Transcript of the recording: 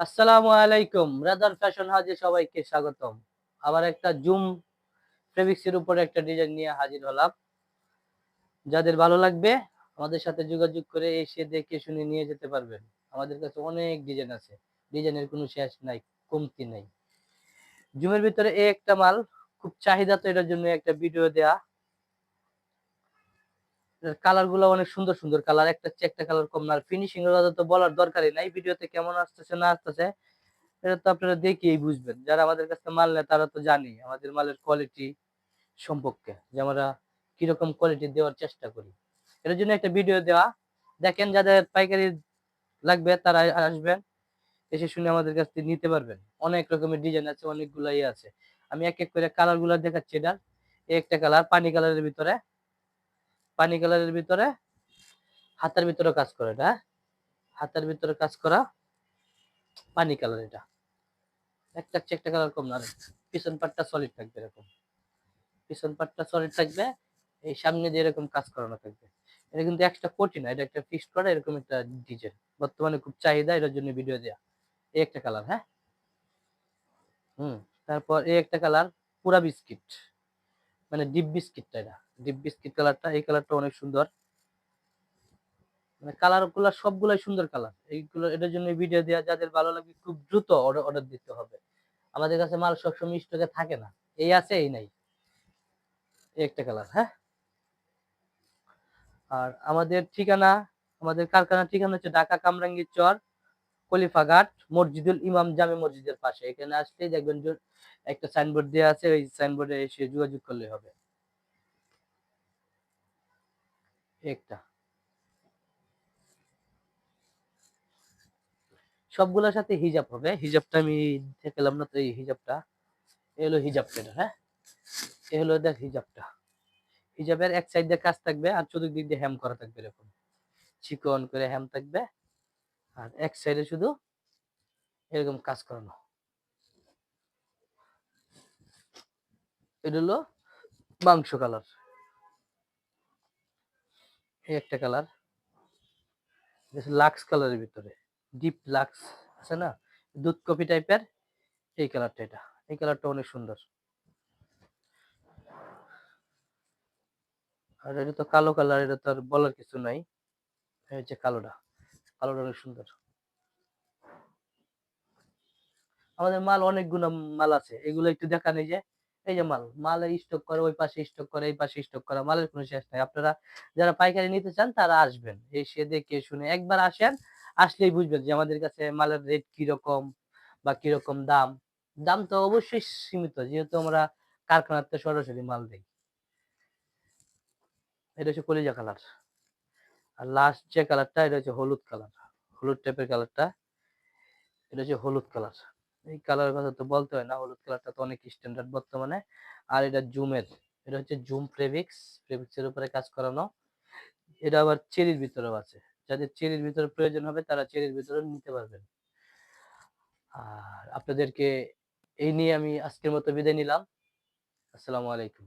আসসালামু আলাইকুম। Rather fashion হাউজে সবাইকে স্বাগতম। আবার একটা জুম ফেব্রিক্সের উপরে একটা ডিজাইন নিয়ে হাজির হলাম। যাদের ভালো লাগবে, আমাদের সাথে যোগাযোগ করে এসে দেখে শুনে নিয়ে যেতে পারবেন। আমাদের কাছে অনেক ডিজাইন আছে। ডিজাইনের কোনো শেষ নাই, কমতি নাই। জুমের ভিতরে এই একটা মাল, খুব চাহিদা তো এটার জন্য একটা ভিডিও দেয়া। কালারগুলো অনেক সুন্দর সুন্দর কালার একটা একটা কালার কম না। ফিনিশিং এর তো বলার দরকারই নাই, ভিডিওতে কেমন আসতেছে না আসতেছে, এটা তো আপনারা দেখেই বুঝবেন। যারা আমাদের কাছে মাল নেয় তারা তো জানি আমাদের মালের কোয়ালিটি সম্পর্কে, যে আমরা কীরকম কোয়ালিটি দেওয়ার চেষ্টা করি। এটার জন্য একটা ভিডিও দেওয়া। দেখেন যাদের পাইকারি লাগবে তারা আসবেন, এসে শুনে আমাদের কাছ থেকে নিতে পারবেন। অনেক রকমের ডিজাইন আছে, অনেকগুলাই আছে। আমি এক এক করে কালারগুলো দেখাচ্ছি এটার। একটা কালার পানি কালারের ভিতরে। পানি কালারের ভিতরে, হাতের ভিতরে কাজ করে এটা হ্যাঁ? হাতের ভিতরে কাজ করা পানি কালার এটা। একটা একটা কালার কম না পিছন পাটটা সলিড থাকবে এরকম। পিছন পাটটা সলিড থাকবে, এই সামনে দিয়ে এরকম কাজ করানো থাকবে। এটা কিন্তু একটা কোটি না, এটা একটা ফিক্সড করা, এরকম একটা ডিজাইন বর্তমানে খুব চাহিদা, এটার জন্য ভিডিও দেয়া। এই একটা কালার হ্যাঁ? হুম, তারপর এই একটা কালার পুরা বিস্কিট। মানে ডিপ বিস্কিটটা এটা। ডিপ বিস্কিট কালারটা এই কালারটা অনেক সুন্দর। মানে কালারগুলো সবগুলাই সুন্দর কালার এইগুলো, এটার জন্য ভিডিও দেওয়া যাদের ভালো লাগবে খুব দ্রুত অর্ডার দিতে হবে। আমাদের কাছে মাল সবসময় স্টকে থাকে না। এই আছে, এই নাই। একটা কালার হ্যাঁ? আর আমাদের ঠিকানা, আমাদের কারখানার ঠিকানা হচ্ছে ঢাকা কামরাঙ্গীর চর কলিফাঘাট মসজিদুল ইমাম জামে মসজিদের পাশে। এখানে আসলেই দেখবেন একটা সাইনবোর্ড দেওয়া আছে, ওই সাইনবোর্ডে এসে যোগাযোগ করলে হবে। একটা। সবগুলোর সাথে হিজাব হবে। হিজাবটা আমি দেখালাম না, তো এই হিজাবটা, এ হলো হিজাবটা হ্যাঁ? এ হলো দেখ হিজাবটা। হিজাবের এক সাইড দিয়ে কাজ থাকবে আর চতুর্দিক দিয়ে হ্যাম করা থাকবে এরকম। চিকন করে হ্যাম থাকবে আর এক সাইডে শুধু এরকম কাজ করানো। এটা হলো মাংস কালার এই একটা কালার। লাক্স কালারের ভিতরে। ডিপ লাক্স আছে না? দুধ কপি টাইপের এই কালারটা এটা। এই কালারটা অনেক সুন্দর। আর এটা তো কালো কালার, এটা তো আর বলার কিছু নাই। হচ্ছে কালোটা। কালোটা অনেক সুন্দর। আমাদের মাল অনেক গুণ মাল আছে। এগুলো একটু দেখা নেই যে। এই যে মাল মাল স্টক করে, ওই পাশে স্টক করে, এই পাশে স্টক করা, মালের কোনো শেষ নাই। আপনারা যারা পাইকারি নিতে চান, তারা আসবেন। এসে দেখে শুনে একবার আসেন, আসলেই বুঝবেন যে আমাদের কাছে মালের রেট কীরকম বা কীরকম দাম। দাম তো অবশ্যই সীমিত, যেহেতু আমরা কারখানাতে সরাসরি মাল দিই। এটা হচ্ছে কলিজা কালার। আর লাস্ট যে কালারটা, এটা হচ্ছে হলুদ কালার। হলুদ টাইপের কালারটা, এটা হচ্ছে হলুদ কালার। এই কালার কথা তো বলতে হয় না, হলুদ কালারটা তো অনেক স্ট্যান্ডার্ড বর্তমানে। আর এটা জুমের, এটা হচ্ছে জুম প্রেভিক্স প্রেভিক্সের উপরে কাজ করানো। এটা আবার চেরির ভিতরেও আছে। যাদের চেরির ভিতরে প্রয়োজন হবে, তারা চেরির ভিতরে নিতে পারবেন। আর আপনাদেরকে এই নিয়ে আমি আজকের মতো বিদায় নিলাম। আসসালামু আলাইকুম।